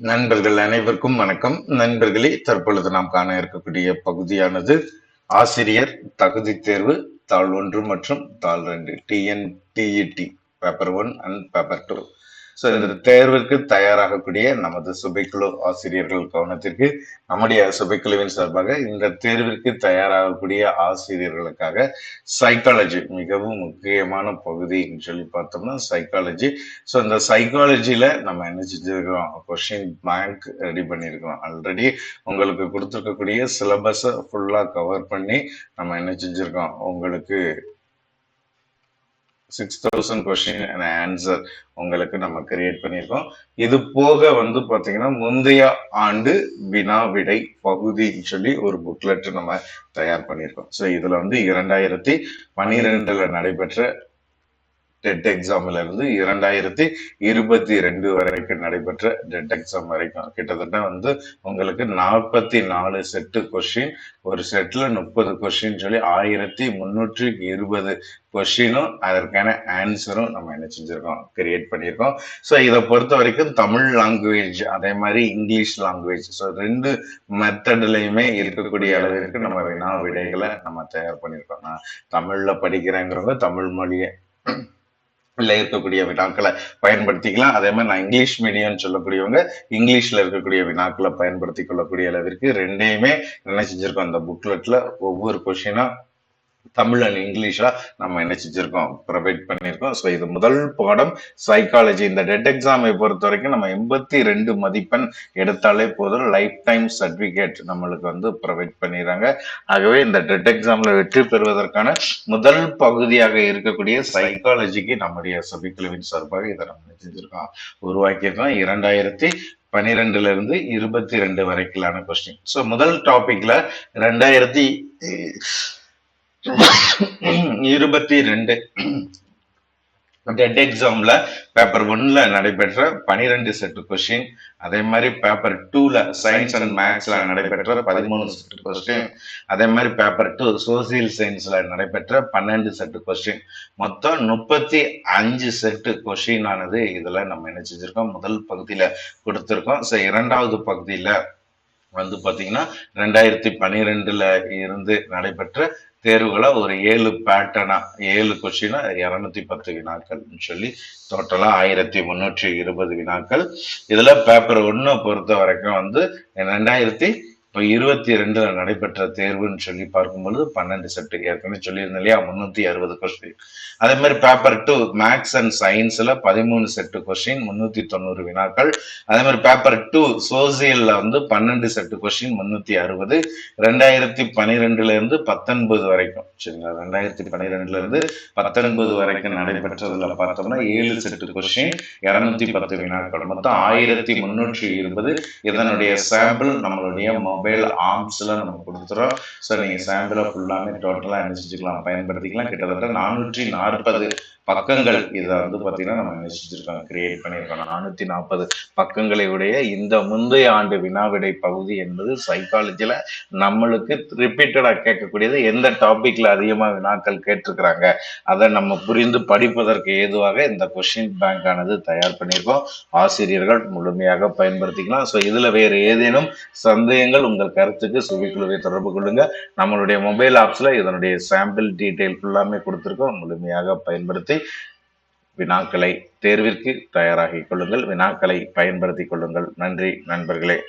நண்பர்கள் அனைவருக்கும் வணக்கம். நண்பர்களே தற்பொழுது நாம் காண இருக்கக்கூடிய பகுதியானது ஆசிரியர் தகுதி தேர்வு தாள் ஒன்று மற்றும் தாள் ரெண்டு TNTET paper one and paper two so இந்த தேர்விற்கு தயாராகக்கூடிய நமது சுபைக்குழு ஆசிரியர்கள் கவனத்திற்கு நம்முடைய சுபைக்குழுவின் சார்பாக இந்த தேர்விற்கு தயாராகக்கூடிய ஆசிரியர்களுக்காக சைக்காலஜி மிகவும் முக்கியமான பகுதின்னு சொல்லி பார்த்தோம்னா சைக்காலஜி ஸோ இந்த சைக்காலஜியில நம்ம என்ன செஞ்சிருக்கிறோம்? கொஷின் பேங்க் ரெடி பண்ணியிருக்கிறோம் ஆல்ரெடி உங்களுக்கு கொடுத்துருக்கக்கூடிய சிலபஸை ஃபுல்லாக கவர் பண்ணி நம்ம என்ன செஞ்சிருக்கோம்? உங்களுக்கு six thousand question and answer உங்களுக்கு நம்ம கிரியேட் பண்ணியிருக்கோம். இது போக வந்து பார்த்தீங்கன்னா முந்தைய ஆண்டு வினா விடை பகுதின்னு சொல்லி ஒரு புக்லெட் நம்ம தயார் பண்ணியிருக்கோம். ஸோ இதில் வந்து இரண்டாயிரத்தி பன்னிரெண்டில் நடைபெற்ற டெட் எக்ஸாம்ல இருந்து இரண்டாயிரத்தி இருபத்தி ரெண்டு வரைக்கும் நடைபெற்ற டெட் எக்ஸாம் வரைக்கும். கிட்டத்தட்ட வந்து உங்களுக்கு நாற்பத்தி நாலு செட்டு கொஷின் ஒரு செட்ல முப்பது கொஸ்டின் சொல்லி ஆயிரத்தி முன்னூற்றி இருபது கொஷினும் அதற்கான ஆன்சரும் நம்ம என்ன செஞ்சுருக்கோம்? கிரியேட் பண்ணியிருக்கோம். ஸோ இதை பொறுத்த வரைக்கும் தமிழ் லாங்குவேஜ் அதே மாதிரி இங்கிலீஷ் லாங்குவேஜ் ஸோ ரெண்டு மெத்தட்லையுமே இருக்கக்கூடிய அளவிற்கு நம்ம வினா விடைகளை நம்ம தயார் பண்ணியிருக்கோம். நான் தமிழில் படிக்கிறேங்கிறவங்க தமிழ் மொழியை இல்லை இருக்கக்கூடிய வினாக்களை பயன்படுத்திக்கலாம். அதே மாதிரி நான் இங்கிலீஷ் மீடியம்னு சொல்லக்கூடியவங்க இங்கிலீஷ்ல இருக்கக்கூடிய வினாக்களை பயன்படுத்தி கொள்ளக்கூடிய அளவிற்கு ரெண்டையுமே என்ன செஞ்சுருக்கோம்? அந்த புக்லெட்ல ஒவ்வொரு கொஷினாக தமிழ் அண்ட் இங்கிலீஷ்ல நம்ம என்ன செஞ்சிருக்கோம்? ப்ரொவைட் பண்ணியிருக்கோம் ஸோ இது முதல் பாடம். சைக்காலஜி இந்த டெட் எக்ஸாமை பொறுத்த வரைக்கும் நம்ம எண்பத்தி ரெண்டு மதிப்பெண் எடுத்தாலே போதும். லைஃப் டைம் சர்டிபிகேட் நம்மளுக்கு வந்து ப்ரொவைட் பண்ணிடுறாங்க. ஆகவே இந்த டெட் எக்ஸாம்ல வெற்றி பெறுவதற்கான முதல் பகுதியாக இருக்கக்கூடிய சைக்காலஜிக்கு நம்முடைய சபிக்குழுவின் சார்பாக இதை நம்ம செஞ்சிருக்கோம்? உருவாக்கியிருக்கோம். இரண்டாயிரத்தி பனிரெண்டுல இருந்து இருபத்தி ரெண்டு வரைக்கிலான கொஸ்டின் ஸோ முதல் டாபிக்ல ரெண்டாயிரத்தி இருபத்தி ரெண்டு டெட் எக்ஸாம்ல பேப்பர் ஒன்ல நடைபெற்ற பனிரெண்டு செட்டு கொஸ்டின் அதே மாதிரி பேப்பர் டூல சயின்ஸ் அண்ட் மேக்ஸ்ல நடைபெற்ற பதிமூணு செட்டு கொஸ்டின் அதே மாதிரி பேப்பர் டூ சோசியல் சயின்ஸ்ல நடைபெற்ற பன்னெண்டு செட்டு கொஸ்டின் மொத்தம் முப்பத்தி அஞ்சு செட்டு கொஸ்டின் ஆனது இதுல நம்ம என்ன செஞ்சிருக்கோம் முதல் பகுதியில கொடுத்திருக்கோம். ஸோ இரண்டாவது பகுதியில வந்து பார்த்தீங்கன்னா ரெண்டாயிரத்தி பன்னிரெண்டுல இருந்து நடைபெற்ற தேர்வுகளை ஒரு ஏழு பேட்டர்னா ஏழு கொஸ்டினா இரநூத்தி பத்து வினாக்கள்னு சொல்லி டோட்டலாக ஆயிரத்தி முன்னூற்றி இருபது வினாக்கள். இதில் பேப்பர் ஒன்றை பொறுத்த வரைக்கும் வந்து ரெண்டாயிரத்தி இப்போ இருபத்தி ரெண்டில் நடைபெற்ற தேர்வுன்னு சொல்லி பார்க்கும்பொழுது பன்னெண்டு செட்டு ஏற்கனவே சொல்லியிருந்தேன் இல்லையா? முந்நூற்றி அறுபது கொஸ்டின் அதே மாதிரி பேப்பர் டூ மேக்ஸ் அண்ட் சயின்ஸில் பதிமூணு செட்டு கொஸ்டின் முந்நூற்றி தொண்ணூறு வினாக்கள். அதே மாதிரி பேப்பர் டூ சோசியலில் வந்து பன்னெண்டு செட்டு கொஸ்டின் முந்நூற்றி அறுபது. ரெண்டாயிரத்தி பன்னிரெண்டுலேருந்து பத்தொன்பது வரைக்கும். சரிங்களா? ரெண்டாயிரத்தி பன்னிரெண்டுலேருந்து பத்தொன்பது வரைக்கும் நடைபெற்றதில் பார்த்தோம்னா ஏழு செட்டு கொஸ்டின் இரநூத்தி பத்து வினாக்கள். மொத்தம் ஆயிரத்தி முன்னூற்றி இருபது. இதனுடைய சாம்பிள் நம்மளுடைய மொபைல் ஆர்ம்ஸ்ல நம்ம கொடுத்துறோம். ஸோ நீங்கள் சாம்பிளை ஃபுல்லாமே டோட்டலாக என்ன செஞ்சுக்கலாம் பயன்படுத்திக்கலாம். கிட்டத்தட்ட நானூற்றி நாற்பது பக்கங்கள். இதை வந்து பார்த்தீங்கன்னா நம்ம நினைச்சிருக்கோம் கிரியேட் பண்ணியிருக்கோம். நானூத்தி நாற்பது பக்கங்களை உடைய இந்த முந்தைய ஆண்டு வினாவிடை பகுதி என்பது சைக்காலஜியில நம்மளுக்கு ரிப்பீட்டடா கேட்கக்கூடியது. எந்த டாபிக்ல அதிகமாக வினாக்கள் கேட்டிருக்கிறாங்க? அதை நம்ம புரிந்து படிப்பதற்கு ஏதுவாக இந்த கொஸ்டின் பேங்க் ஆனது தயார் பண்ணியிருக்கோம். ஆசிரியர்கள் முழுமையாக பயன்படுத்திக்கலாம். ஸோ இதுல வேறு ஏதேனும் சந்தேகங்கள் உங்கள் கருத்துக்கு சுவிக்குழுவை தொடர்பு கொள்ளுங்க. நம்மளுடைய மொபைல் ஆப்ஸ்ல இதனுடைய சாம்பிள் டீட்டெயில் ஃபுல்லாமே கொடுத்துருக்கோம். முழுமையாக பயன்படுத்தி வினாக்களை தேர்விற்கு தயாராகிக் கொள்ளுங்கள். வினாக்களை பயன்படுத்திக் கொள்ளுங்கள். நன்றி நண்பர்களே.